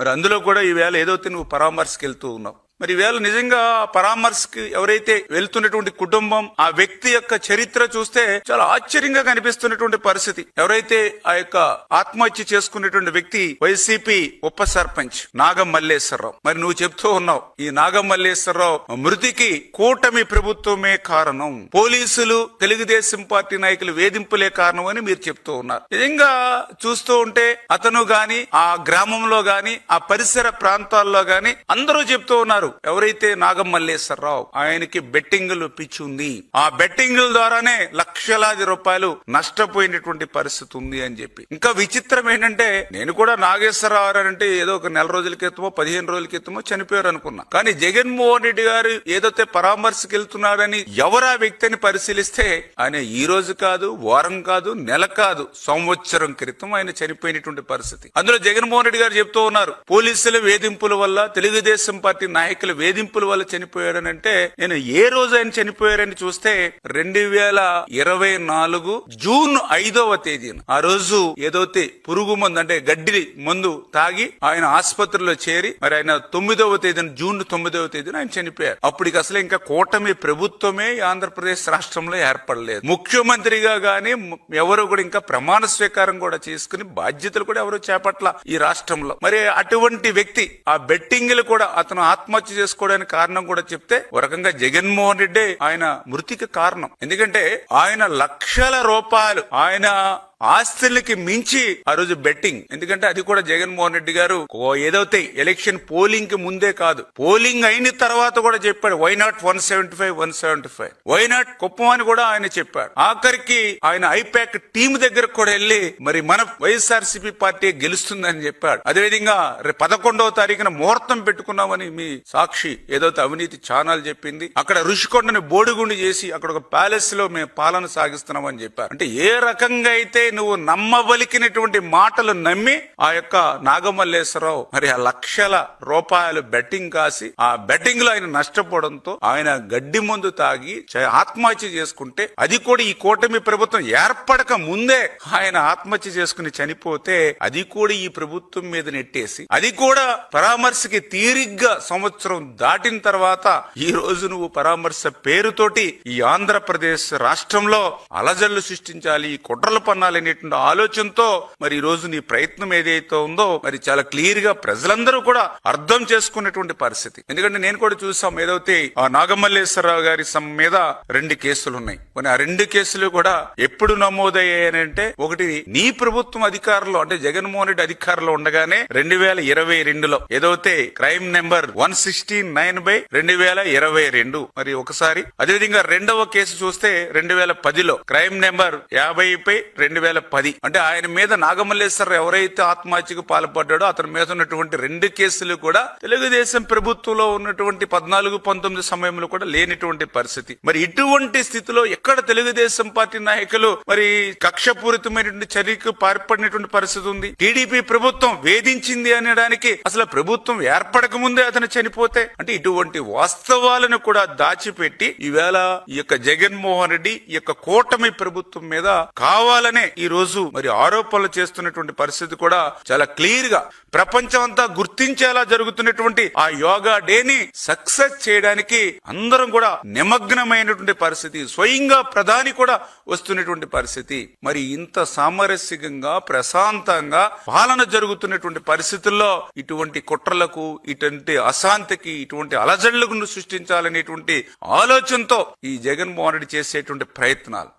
మరి అందులో కూడా ఈవేళ ఏదైతే నువ్వు పరామర్శకు వెళ్తూ ఉన్నావు. మరి వేళ నిజంగా పరామర్శకి ఎవరైతే వెళ్తున్నటువంటి కుటుంబం ఆ వ్యక్తి యొక్క చరిత్ర చూస్తే చాలా ఆశ్చర్యంగా కనిపిస్తున్నటువంటి పరిస్థితి. ఎవరైతే ఆ యొక్క ఆత్మహత్య చేసుకున్నటువంటి వ్యక్తి వైసీపీ ఉప సర్పంచ్ నాగం మల్లేశ్వరరావు మరి నువ్వు చెప్తూ ఉన్నావు ఈ నాగం మల్లేశ్వరరావు మృతికి కూటమి ప్రభుత్వమే కారణం. పోలీసులు తెలుగుదేశం పార్టీ నాయకులు వేధింపులే కారణం అని మీరు చెప్తూ ఉన్నారు. నిజంగా చూస్తూ ఉంటే అతను గాని ఆ గ్రామంలో గాని ఆ పరిసర ప్రాంతాల్లో గాని అందరూ చెప్తూ ఉన్నారు. ఎవరైతే నాగం మల్లేశ్వరరావు ఆయనకి బెట్టింగులు పిచ్చి ఉంది ఆ బెట్టింగుల ద్వారానే లక్షలాది రూపాయలు నష్టపోయినటువంటి పరిస్థితి ఉంది అని చెప్పి. ఇంకా విచిత్రం ఏంటంటే నేను కూడా నాగేశ్వరరావు అంటే ఏదో ఒక నెల రోజుల క్రితమో పదిహేను రోజుల క్రితమో చనిపోయారు అనుకున్నా. కానీ జగన్మోహన్ రెడ్డి గారు ఏదైతే పరామర్శకి వెళ్తున్నాడని ఎవరా వ్యక్తిని పరిశీలిస్తే ఆయన ఈ రోజు కాదు వారం కాదు నెల కాదు సంవత్సరం క్రితం ఆయన చనిపోయినటువంటి పరిస్థితి. అందులో జగన్మోహన్ రెడ్డి గారు చెప్తూ ఉన్నారు పోలీసుల వేధింపుల వల్ల తెలుగుదేశం పార్టీ నాయకులు వేధింపుల వల్ల చనిపోయాడనంటే నేను ఏ రోజు ఆయన చనిపోయారని చూస్తే రెండు వేల ఇరవై నాలుగు జూన్ ఐదవ తేదీన ఆ రోజు ఏదైతే పురుగు మందు అంటే గడ్డి మందు తాగి ఆయన ఆసుపత్రిలో చేరి మరి ఆయన తొమ్మిదవ తేదీన జూన్ తొమ్మిదవ తేదీన ఆయన చనిపోయారు. అప్పటికి అసలు ఇంకా కూటమి ప్రభుత్వమే ఆంధ్రప్రదేశ్ రాష్ట్రంలో ఏర్పడలేదు. ముఖ్యమంత్రిగా గాని ఎవరు కూడా ఇంకా ప్రమాణ స్వీకారం కూడా చేసుకుని బాధ్యతలు కూడా ఎవరు చేపట్ల ఈ రాష్ట్రంలో. మరి అటువంటి వ్యక్తి ఆ బెట్టింగ్లు కూడా అతను ఆత్మహత్య చేసుకోవడానికి కారణం కూడా చెప్తే ఒక రకంగా జగన్మోహన్ రెడ్డి ఆయన మృతికి కారణం. ఎందుకంటే ఆయన లక్షల రూపాయలు ఆయన ఆస్తులకి మించి ఆ రోజు బెట్టింగ్. ఎందుకంటే అది కూడా జగన్మోహన్ రెడ్డి గారు ఓ ఏదైతే ఎలక్షన్ పోలింగ్కి ముందే కాదు. పోలింగ్ అయిన తర్వాత కూడా చెప్పాడు why not one seventy five one seventy five why not Kuppam అని కూడా ఆయన చెప్పాడు. ఆఖరికి ఆయన ఐపాక్ టీం దగ్గర కూడా వెళ్ళి మరి మన వైఎస్ఆర్సీపీ పార్టీ గెలుస్తుందని చెప్పాడు. అదేవిధంగా రేపు పదకొండవ తారీఖున ముహూర్తం పెట్టుకున్నామని మీ సాక్షి ఏదైతే అవినీతి ఛానల్ చెప్పింది. అక్కడ ఋషికొండని బోడిగుండి చేసి అక్కడ ఒక ప్యాలెస్లో మేము పాలన సాగిస్తున్నామని చెప్పారు. అంటే ఏ రకంగా అయితే నువ్వు నమ్మబలికినటువంటి మాటలు నమ్మి ఆ యొక్క నాగమల్లేశ్వరరావు మరి ఆ లక్షల రూపాయలు బెట్టింగ్ కాసి ఆ బెట్టింగ్లో ఆయన నష్టపోవడంతో ఆయన గడ్డి మందు తాగి ఆత్మహత్య చేసుకుంటే అది కూడా ఈ కూటమి ప్రభుత్వం ఏర్పడక ముందే ఆయన ఆత్మహత్య చేసుకుని చనిపోతే అది కూడా ఈ ప్రభుత్వం మీద నెట్టేసి అది కూడా పరామర్శకి తీరిగ్గా సంవత్సరం దాటిన తర్వాత ఈ రోజు నువ్వు పరామర్శ పేరుతోటి ఈ ఆంధ్రప్రదేశ్ రాష్ట్రంలో అలజల్లు సృష్టించాలి ఈ పన్నాలి అనేటువంటి ఆలోచనతో మరి ఈ రోజు నీ ప్రయత్నం ఏదైతే ఉందో మరి చాలా క్లియర్గా ప్రజలందరూ కూడా అర్థం చేసుకున్నటువంటి పరిస్థితి. ఎందుకంటే నేను కూడా చూసాం ఏదైతే ఆ నాగమల్లేశ్వరరావు గారి సమ్ మీద రెండు కేసులు ఉన్నాయి. మరి ఆ రెండు కేసులు కూడా ఎప్పుడు నమోదయ్యాయనంటే ఒకటి నీ ప్రభుత్వం అధికారంలో అంటే జగన్మోహన్ రెడ్డి అధికారంలో ఉండగానే రెండు వేల ఇరవై రెండులో ఏదైతే crime number one sixty nine by రెండు వేల ఇరవై రెండు. మరి ఒకసారి అదేవిధంగా రెండవ కేసు చూస్తే రెండు వేల పదిలో క్రైమ్ నెంబర్ యాభై పై రెండు వేల పది. అంటే ఆయన మీద నాగమల్లేశ్వర ఎవరైతే ఆత్మహత్యకు పాల్పడ్డాడో అతని మీద ఉన్నటువంటి రెండు కేసులు కూడా తెలుగుదేశం ప్రభుత్వంలో ఉన్నటువంటి పద్నాలుగు పంతొమ్మిది సమయంలో కూడా లేనిటువంటి పరిస్థితి. మరి ఇటువంటి స్థితిలో ఎక్కడ తెలుగుదేశం పార్టీ నాయకులు మరి కక్షపూరితమైనటువంటి చర్యకు పాల్పడినటువంటి పరిస్థితి ఉంది? టీడీపీ ప్రభుత్వం వేధించింది అనడానికి అసలు ప్రభుత్వం ఏర్పడక ముందే అతను చనిపోతే? అంటే ఇటువంటి వాస్తవాలను కూడా దాచిపెట్టి ఈవేళ ఈ యొక్క జగన్మోహన్ రెడ్డి ఈ యొక్క కూటమి ప్రభుత్వం మీద కావాలనే ఈ రోజు మరి ఆరోపణలు చేస్తున్నటువంటి పరిస్థితి కూడా చాలా క్లియర్గా ప్రపంచం అంతా గుర్తించేలా జరుగుతున్నటువంటి ఆ యోగా డేని సక్సెస్ చేయడానికి అందరం కూడా నిమగ్నమైనటువంటి పరిస్థితి స్వయంగా ప్రధాని కూడా వస్తున్నటువంటి పరిస్థితి. మరి ఇంత సామరస్యంగా ప్రశాంతంగా పాలన జరుగుతున్నటువంటి పరిస్థితుల్లో ఇటువంటి కుట్రలకు ఇటువంటి అశాంతికి ఇటువంటి అలజడులకు సృష్టించాలనేటువంటి ఆలోచనతో ఈ జగన్మోహన్ రెడ్డి చేసేటువంటి ప్రయత్నాలు.